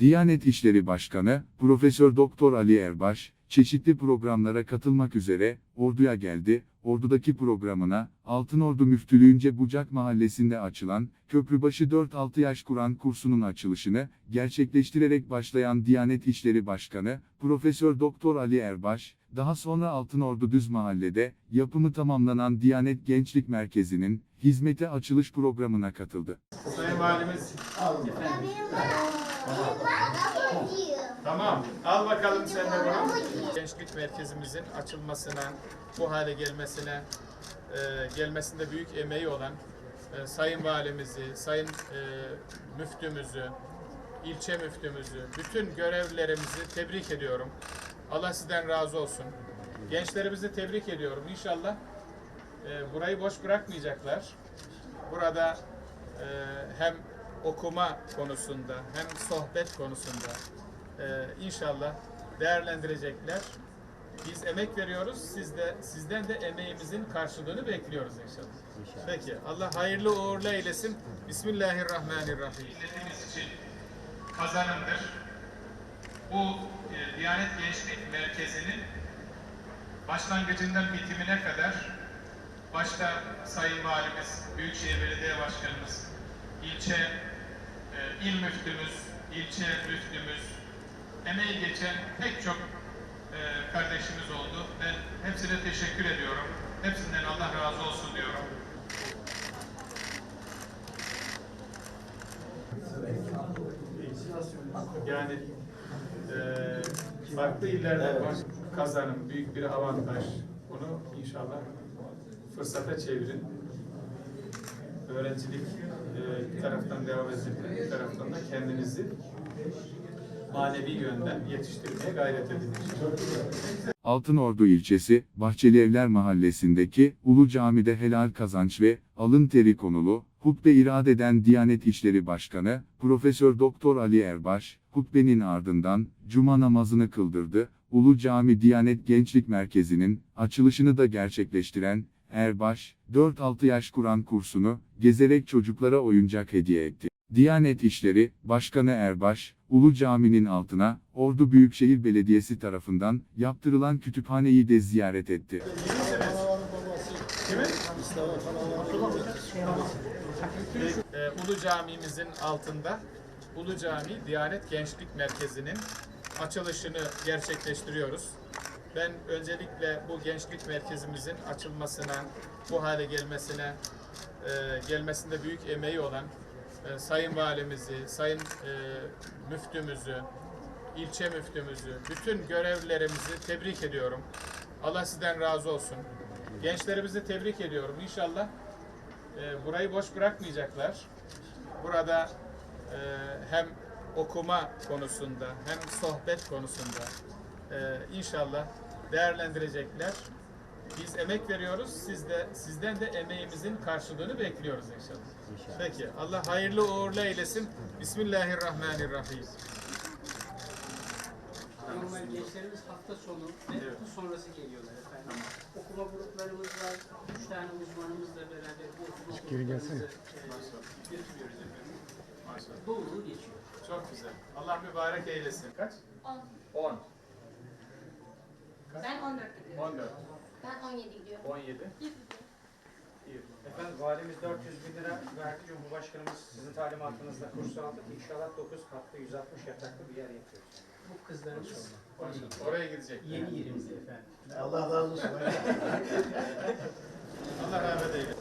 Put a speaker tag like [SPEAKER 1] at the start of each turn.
[SPEAKER 1] Diyanet İşleri Başkanı, Profesör Doktor Ali Erbaş, çeşitli programlara katılmak üzere, Ordu'ya geldi. Ordu'daki programına, Altınordu Müftülüğünce Bucak Mahallesi'nde açılan, Köprübaşı 4-6 yaş Kur'an kursunun açılışını, gerçekleştirerek başlayan Diyanet İşleri Başkanı, Profesör Doktor Ali Erbaş, daha sonra Altınordu Düz Mahalle'de, yapımı tamamlanan Diyanet Gençlik Merkezi'nin, hizmete açılış programına katıldı.
[SPEAKER 2] Sayın Valimiz. Tamam. Al bakalım sen de bunu. Gençlik merkezimizin açılmasına, bu hale gelmesine, e, gelmesinde büyük emeği olan e, Sayın Valimizi, Sayın e, Müftümüzü, ilçe müftümüzü, bütün görevlilerimizi tebrik ediyorum. Allah sizden razı olsun. Gençlerimizi tebrik ediyorum. İnşallah e, burayı boş bırakmayacaklar. Burada e, hem okuma konusunda hem sohbet konusunda e, inşallah değerlendirecekler. Biz emek veriyoruz. Siz de sizden de emeğimizin karşılığını bekliyoruz inşallah. Peki. Allah hayırlı uğurlu eylesin. Bismillahirrahmanirrahim. Milletimiz için kazanımdır. Bu e, Diyanet Gençlik Merkezi'nin başlangıcından bitimine kadar başta Sayın Valimiz, Büyükşehir Belediye Başkanımız, ilçe e, il müftümüz, ilçe müftümüz, emeği geçen pek çok e, kardeşimiz oldu. Ben hepsine teşekkür ediyorum. Hepsinden Allah razı olsun diyorum. Yani e, farklı illerde baş kazanım, büyük bir avantaj. Bunu inşallah fırsata çevirin. Öğrencilik e, bir taraftan devam ettirin, bir taraftan da kendinizi manevi yönden yetiştirmeye gayret edin.
[SPEAKER 1] Altınordu ilçesi, Bahçeli Evler Mahallesi'ndeki Ulu Cami'de helal kazanç ve alın teri konulu hutbe irad eden Diyanet İşleri Başkanı Profesör Doktor Ali Erbaş, hutbenin ardından cuma namazını kıldırdı. Ulu Cami Diyanet Gençlik Merkezi'nin açılışını da gerçekleştiren Erbaş, 4-6 yaş Kur'an kursunu gezerek çocuklara oyuncak hediye etti. Diyanet İşleri Başkanı Erbaş, Ulu Cami'nin altına, Ordu Büyükşehir Belediyesi tarafından yaptırılan kütüphaneyi de ziyaret etti.
[SPEAKER 2] Ee, Ulu Camimizin altında Ulu Cami Diyanet Gençlik Merkezi'nin açılışını gerçekleştiriyoruz. Ben öncelikle bu gençlik merkezimizin açılmasına, bu hale gelmesine, e, gelmesinde büyük emeği olan e, Sayın Valimizi, Sayın e, Müftümüzü, ilçe müftümüzü, bütün görevlilerimizi tebrik ediyorum. Allah sizden razı olsun. Gençlerimizi tebrik ediyorum. İnşallah e, burayı boş bırakmayacaklar. Burada e, hem okuma konusunda hem sohbet konusunda e, inşallah değerlendirecekler. Biz emek veriyoruz. Siz de sizden de emeğimizin karşılığını bekliyoruz inşallah. Peki. Allah hayırlı uğurlu eylesin. Bismillahirrahmanirrahim.
[SPEAKER 3] Normal gençlerimiz hafta sonu ve hafta sonrası geliyorlar efendim. Okuma gruplarımız var. Üç tane uzmanımızla beraber bu okuma gruplarımızı e, götürüyoruz efendim.
[SPEAKER 2] Maşallah.
[SPEAKER 3] Dolu geçiyor.
[SPEAKER 2] Çok güzel. Allah mübarek eylesin. Kaç?
[SPEAKER 4] 10.
[SPEAKER 2] 10.
[SPEAKER 4] Ben 14 gidiyorum.
[SPEAKER 2] 14.
[SPEAKER 4] Ben 17 gidiyorum.
[SPEAKER 2] 17. İyi.
[SPEAKER 5] Efendim valimiz 400 bin lira verdi. Cumhurbaşkanımız sizin talimatınızla kurs aldık. İnşallah 9 katlı 160 yataklı bir yer yapıyoruz.
[SPEAKER 3] Bu kızlarımız
[SPEAKER 2] Maşallah. Oraya gidecek.
[SPEAKER 3] yeni yerimizde efendim.
[SPEAKER 6] Allah razı olsun.
[SPEAKER 2] Allah rahmet eylesin.